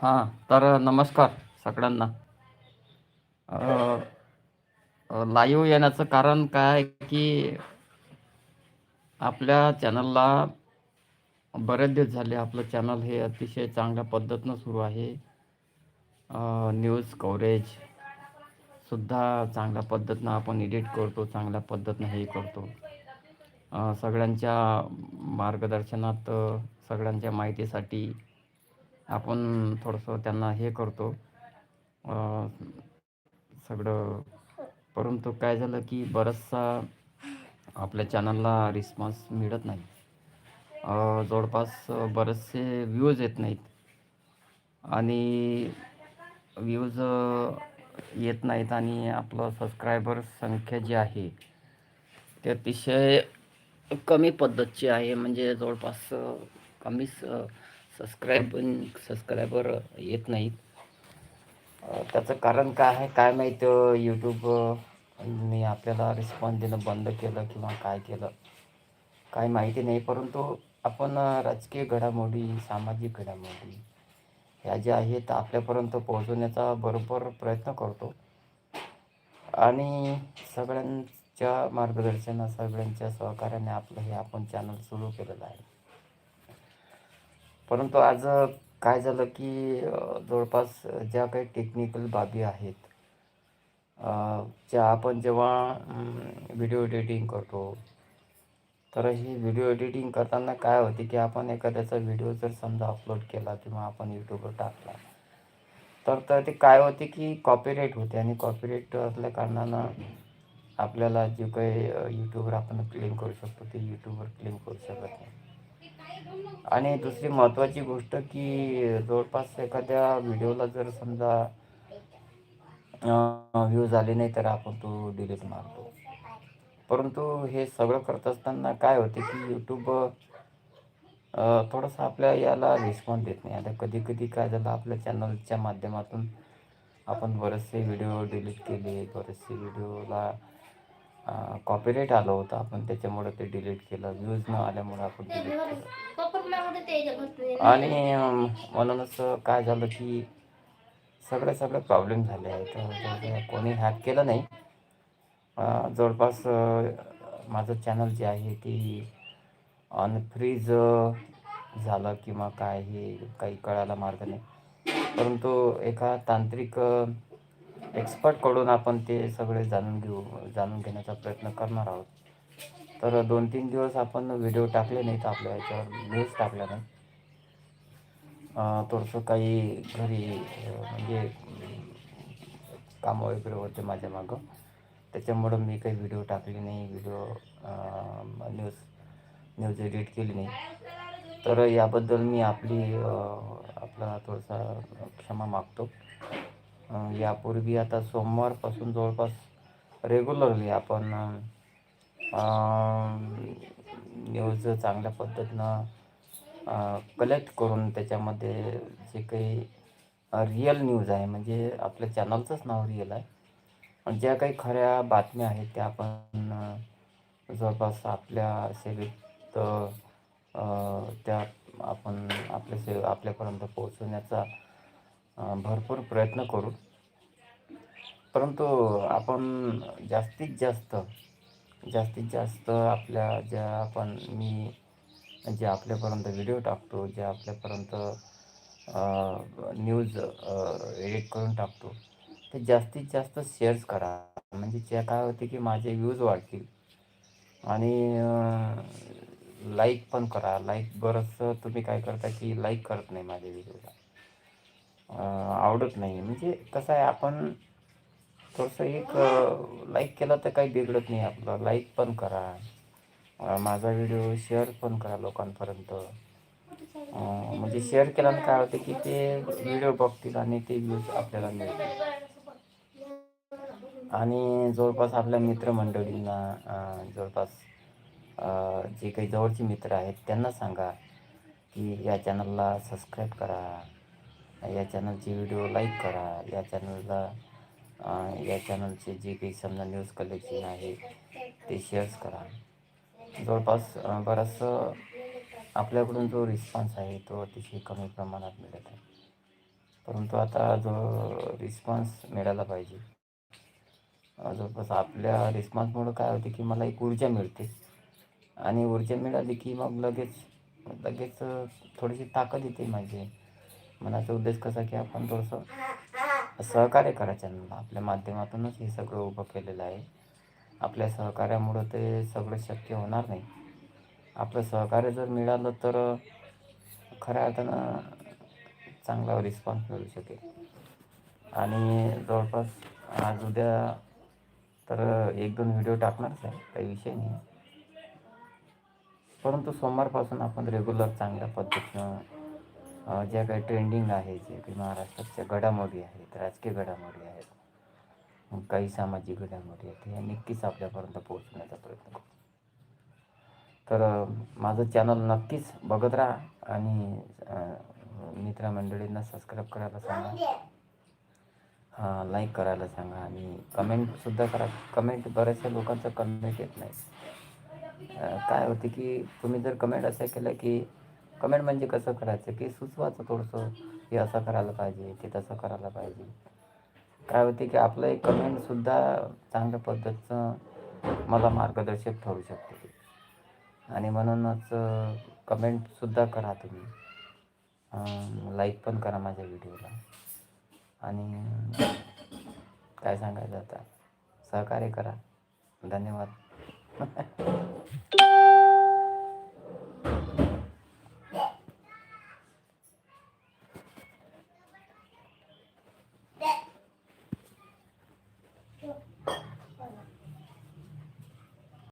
हां तर नमस्कार सगळ्यांना. लाईव्ह येण्याचं कारण काय की आपल्या चॅनलला बरेच दिवस झाले आपलं चॅनल हे अतिशय चांगल्या पद्धतीनं सुरू आहे. न्यूज कव्हरेज सुद्धा चांगल्या पद्धतीनं आपण एडिट करतो चांगल्या पद्धतीनं हे करतो. सगळ्यांच्या मार्गदर्शनात सगळ्यांच्या माहितीसाठी आपण थोडंसं त्यांना हे करतो. सगळं परंतु काय झालं की बराचसा आपल्या चॅनलला रिस्पॉन्स मिळत नाही. जवळपास बरेचसे व्ह्यूज येत नाहीत. आणि व्ह्यूज येत नाहीत आणि आपलं सबस्क्रायबर संख्या जी आहे ते अतिशय कमी पद्धतची आहे. म्हणजे जवळपास कमीच सबस्क्राईब सबस्क्रायबर येत नाहीत. त्याचं कारण काय आहे काय माहीत यूट्यूब हो, मी आपल्याला रिस्पॉन्स देणं बंद केलं किंवा काय केलं काय माहिती नाही. परंतु आपण राजकीय घडामोडी सामाजिक घडामोडी ह्या ज्या आहेत आपल्यापर्यंत पोहोचवण्याचा बरोबर प्रयत्न करतो. आणि सगळ्यांच्या मार्गदर्शना सगळ्यांच्या सहकार्याने आपलं हे आपण चॅनल सुरू केलेलं आहे. परंतु आज काय झालं की जवळपास ज्या काही टेक्निकल बाबी आहेत ज्या आपण जेव्हा व्हिडिओ एडिटिंग करतो तर ही व्हिडिओ एडिटिंग करताना काय होते की आपण एखाद्याचा व्हिडिओ जर समजा अपलोड केला किंवा आपण यूट्यूबवर टाकला तर तर ते काय होते की कॉपीराईट होते आणि कॉपीराईट असल्या कारणानं आपल्याला जे काही यूट्यूबवर आपण क्लेम करू शकतो ते यूट्यूबवर क्लेम करू शकत नाही. आणि दुसरी महत्त्वाची गोष्ट की जवळपास एखाद्या व्हिडिओला जर समजा व्ह्यू आले नाही तर आपण तो डिलीट मारतो. परंतु हे सगळं करत असताना काय होते की यूट्यूब थोडंसं आपल्या याला रिस्पॉन्स देत नाही. आता कधी कधी काय झालं आपल्या चॅनलच्या माध्यमातून आपण बरेचसे व्हिडिओ डिलीट केले बरेचसे व्हिडिओला कॉपीराईट आलं होतं. आपण त्याच्यामुळे ते डिलीट केलं. व्ह्यूज न आल्यामुळे आपण डिलीट केलं. आणि म्हणूनच काय झालं की सगळे सगळे प्रॉब्लेम झाले आहेत कोणी हॅक केलं नाही जवळपास माझं चॅनल जे आहे ते अनफ्रीज झालं किंवा काय हे काही कळायला मार्ग नाही. परंतु एका तांत्रिक एक्सपर्टकडून आपण ते सगळे जाणून घेऊ जाणून घेण्याचा प्रयत्न करणार आहोत. तर दोन तीन दिवस आपण व्हिडिओ टाकले नाहीत आपल्या याच्यावर न्यूज टाकल्या नाही थोडंसं काही घरी म्हणजे कामं वगैरे होते माझ्या मागं. त्याच्यामुळं मी काही व्हिडिओ टाकले नाही व्हिडिओ न्यूज न्यूज एडिट केली नाही. तर याबद्दल मी आपली आपला थोडासा क्षमा मागतो. यापूर्वी आता सोमवारपासून जवळपास रेग्युलरली आपण न्यूज चांगल्या पद्धतीनं कलेक्ट करून त्याच्यामध्ये जे काही रिअल न्यूज आहे म्हणजे आपल्या चॅनलचंच नाव रिअल आहे. ज्या काही खऱ्या बातम्या आहेत त्या आपण जवळपास आपल्या सेवेत त्या आपण आपल्या से आपल्यापर्यंत पोहोचवण्याचा भरपूर प्रयत्न करू. परंतु आपण जास्तीत जास्त जास्तीत जास्त आपल्या ज्या आपण मी जे आपल्यापर्यंत व्हिडिओ टाकतो जे आपल्यापर्यंत न्यूज एडिट करून टाकतो ते जास्तीत जास्त शेअर्स करा. म्हणजे जे काय होते की माझे व्ह्यूज वाढतील. आणि लाईक पण करा. लाईक बरंचसं तुम्ही काय करता की लाईक करत नाही माझ्या व्हिडिओला. आवडत नाही म्हणजे कसं आहे आपण थोडंसं एक लाईक केलं तर काही बिघडत नाही आपलं. लाईक पण करा. माझा व्हिडिओ शेअर पण करा लोकांपर्यंत. म्हणजे शेअर केल्यानं काय होते की ते व्हिडिओ बघतील आणि ते व्ह्यूज आपल्याला मिळतील. आणि जवळपास आपल्या मित्रमंडळींना जवळपास जे काही जवळचे मित्र आहेत त्यांना सांगा की या चॅनलला सबस्क्राईब करा. या चॅनलचे व्हिडिओ लाईक करा. या चॅनलला या चॅनलचे जे काही समजा न्यूज कलेक्शन आहे ते शेअर्स करा. जवळपास बराचसं आपल्याकडून जो रिस्पॉन्स आहे तो अतिशय कमी प्रमाणात मिळत आहे. परंतु आता जो रिस्पॉन्स मिळाला पाहिजे जवळपास आपल्या रिस्पॉन्समुळं काय होते की मला एक ऊर्जा मिळते. आणि ऊर्जा मिळाली की मग लगेच लगेच थोडीशी ताकद येते माझी. मनाचा उद्देश कसा की आपण थोडंसं सहकार्य करायचं आपल्या माध्यमातूनच हे सगळं उभं केलेलं आहे. आपल्या सहकार्यामुळं ते सगळं शक्य होणार नाही. आपलं सहकार्य जर मिळालं तर खऱ्या अर्थानं चांगला रिस्पॉन्स मिळू शकेल. आणि जवळपास आज उद्या तर एक दोन व्हिडिओ टाकणारच आहे काही विषय नाही. परंतु सोमवारपासून आपण रेग्युलर चांगल्या पद्धतीनं ज्या काही ट्रेंडिंग आहे जे काही महाराष्ट्राच्या घडामोडी आहेत राजकीय घडामोडी आहेत काही सामाजिक घडामोडी आहेत ह्या नक्कीच आपल्यापर्यंत पोहोचण्याचा प्रयत्न करू तर माझं चॅनल नक्कीच बघत राहा आणि मित्रमंडळींना सबस्क्राईब करायला सांगा. लाईक करायला सांगा आणि कमेंटसुद्धा करा. कमेंट बऱ्याचशा लोकांचं कमेंट येत नाही. काय होते की तुम्ही जर कमेंट असं केलं की कमेंट म्हणजे कसं करायचं? की सुचवायचं थोडंसं हे असं करायला पाहिजे ते तसं करायला पाहिजे. काय होते की आपलं एक कमेंटसुद्धा चांगल्या पद्धतीचं मला मार्गदर्शक ठरू शकते. आणि म्हणूनच कमेंटसुद्धा करा तुम्ही. लाईक पण करा माझ्या व्हिडिओला आणि काय सांगायचं आता? सहकार्य करा. धन्यवाद.